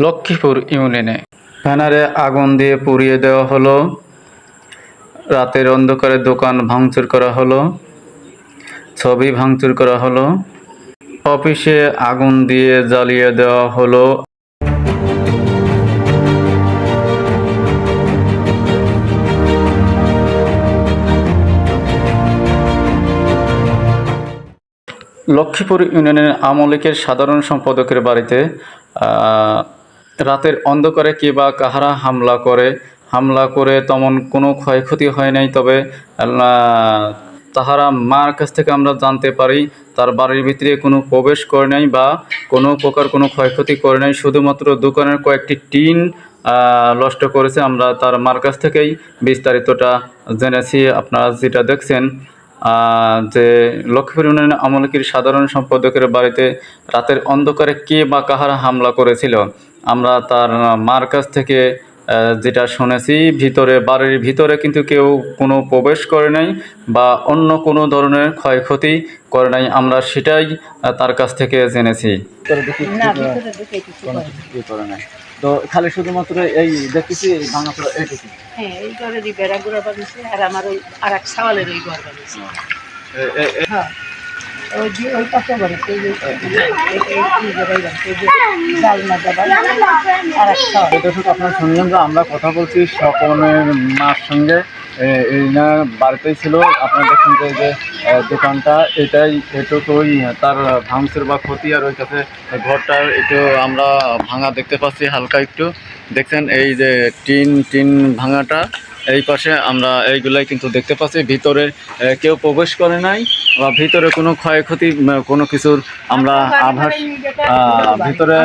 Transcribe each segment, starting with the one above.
লক্ষ্মীপুর ইউনিয়নে। ব্যানারে আগুন দিয়ে পুড়িয়ে দেওয়া হলো। রাতের অন্ধকারে দোকান ভাঙচুর করা হলো। ছবি ভাঙচুর করা হলো। অফিসে আগুন দিয়ে জ্বালিয়ে দেওয়া হলো। লক্ষ্মীপুর ইউনিয়নের আমলিকের সাধারণ সম্পাদকের বাড়িতে রাতের অন্ধকারে কে বা কাহারা হামলা করে হামলা করে তেমন কোনো ক্ষয়ক্ষতি হয় নাই, তবে তাহারা মার কাছ থেকে আমরা জানতে পারি, তার বাড়ির ভিতরে কোনো প্রবেশ করে নাই বা কোনো প্রকার কোনো ক্ষয়ক্ষতি করে নাই। শুধুমাত্র দোকানের কয়েকটি টিন নষ্ট করেছে। আমরা তার মার কাছ থেকেই বিস্তারিতটা জেনেছি। আপনারা যেটা দেখছেন যে লক্ষ্মীপুর ইউনিয়ন আমলকির সাধারণ সম্পাদকের বাড়িতে রাতের অন্ধকারে কে বা কাহারা হামলা করেছিল। আমরা তার মার কাছ থেকে যেটা শুনেছি ভিতরে বাড়ির ভিতরে কিন্তু কেউ কোনো প্রবেশ করে নাই বা অন্য কোনো ধরনের ক্ষয়ক্ষতি করে নাই আমরা সেটাই তার কাছ থেকে জেনেছি। তো খালি শুধুমাত্র এই দেখতেছি এইটুকু হ্যাঁ এই ঘরেরই বেড়া গুঁড়া বানিয়েছে আর আমার ওই আর এক সাওয়ালের ওই ঘর বানিয়েছে। হ্যাঁ। আপনারা শুনলেন যে আমরা কথা বলছি সকলের মার সঙ্গে। এ, এই না বাড়িতেই ছিল। আপনারা দেখছেন যে যে দোকানটা এটাই এটুকুই তার ভাঙচুর বা ক্ষতি আর ওই কাছে ঘরটার একটু আমরা ভাঙা দেখতে পাচ্ছি হালকা একটু। দেখছেন এই যে টিন টিন ভাঙাটা। এই পাশে আমরা এইগুলাই কিন্তু দেখতে পাচ্ছি। ভিতরে কেউ প্রবেশ করে নাই বা ভিতরে কোনো ক্ষয়ক্ষতি কোনো কিছুর আমরা আভাস ভিতরে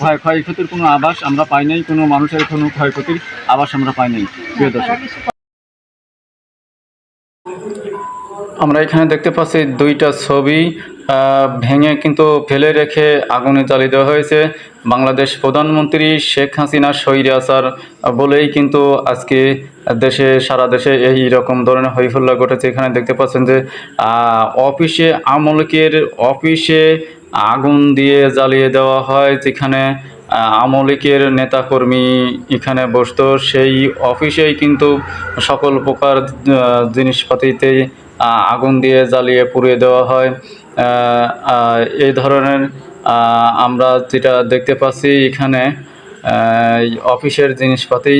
ক্ষয় ক্ষয়ক্ষতির কোনো আভাস আমরা পাই নাই কোনো মানুষের কোনো ক্ষয়ক্ষতির আভাস আমরা পাই নাই। প্রিয় দর্শক। আমরা এখানে দেখতে পাচ্ছি দুইটা ছবি ভেঙে কিন্তু ফেলে রেখে আগুনে জ্বালিয়ে দেওয়া হয়েছে। বাংলাদেশ প্রধানমন্ত্রী শেখ হাসিনা স্বৈরাচার বলেই কিন্তু আজকে দেশে, সারা দেশে এই রকম ধরনের হৈফল্লা ঘটেছে। এখানে দেখতে পাচ্ছেন যে অফিসে আমলকের অফিসে আগুন দিয়ে জ্বালিয়ে দেওয়া হয়, যেখানে আমলিকের নেতাকর্মী এখানে বসত। সেই অফিসেই কিন্তু সকল প্রকার জিনিসপাতিতে আগুন দিয়ে জ্বালিয়ে পুড়িয়ে দেওয়া হয়। এই ধরনের আমরা যেটা দেখতে পাচ্ছি এখানে অফিসের জিনিসপাতি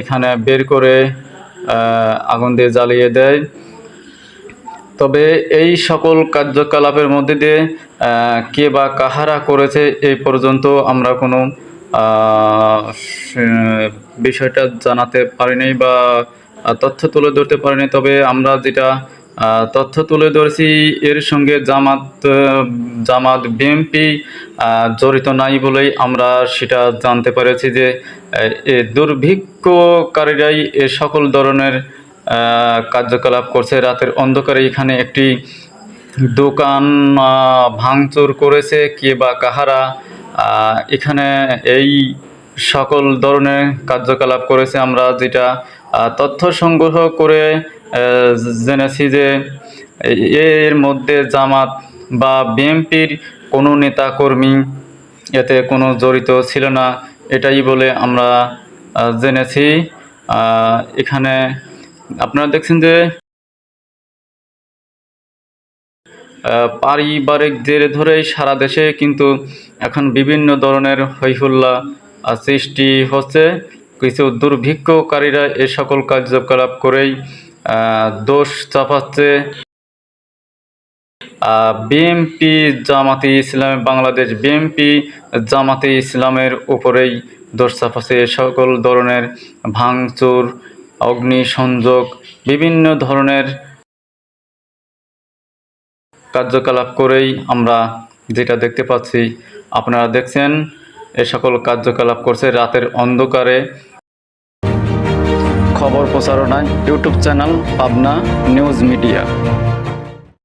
এখানে বের করে আগুন দিয়ে জ্বালিয়ে দেয়। তবে এই সকল কার্যকলাপের মধ্যে দিয়ে কে বা কাহারা করেছে এই পর্যন্ত আমরা কোনো বিষয়টা জানাতে পারিনি বা তথ্য তুলে ধরতে পারিনি। তবে আমরা যেটা তথ্য তুলে ধরেছি, এর সঙ্গে জামাত জামাত বিএনপি জড়িত নাই বলেই আমরা সেটা জানতে পেরেছি যে দুর্ভিক্ষকারীরাই এ সকল ধরনের কার্যকলাপ করছে। রাতের অন্ধকারে এখানে একটি দোকান ভাঙচুর করেছে কে বা কাহারা। এখানে এই সকল ধরনের কার্যকলাপ করেছে আমরা যেটা তথ্য সংগ্রহ করে জেনেছি যে এর মধ্যে জামাত বা বিএনপির কোনো নেতাকর্মী এতে কোনো জড়িত ছিল না, এটাই বলে আমরা জেনেছি। এখানে আপনারা দেখছেন যে পারিবারিক জেরে ধরেই সারা দেশে কিন্তু এখন বিভিন্ন ধরনের হৈহুল্লা সৃষ্টি হচ্ছে। কিছু দুর্ভিক্ষকারীরা এ সকল কার্যকলাপ করেই দোষ চাপাচ্ছে। বিএমপি জামাতে ইসলাম, বাংলাদেশ বিএমপি জামাতে ইসলামের উপরেই দোষ চাপাচ্ছে। এ সকল ধরনের ভাঙচুর অগ্নিসংযোগ, বিভিন্ন ধরনের কার্যকলাপ করেই আমরা যেটা দেখতে পাচ্ছি। আপনারা দেখছেন, এ সকল কার্যকলাপ করছে রাতের অন্ধকারে। খবর প্রচারণায়, YouTube channel, Pabna news media.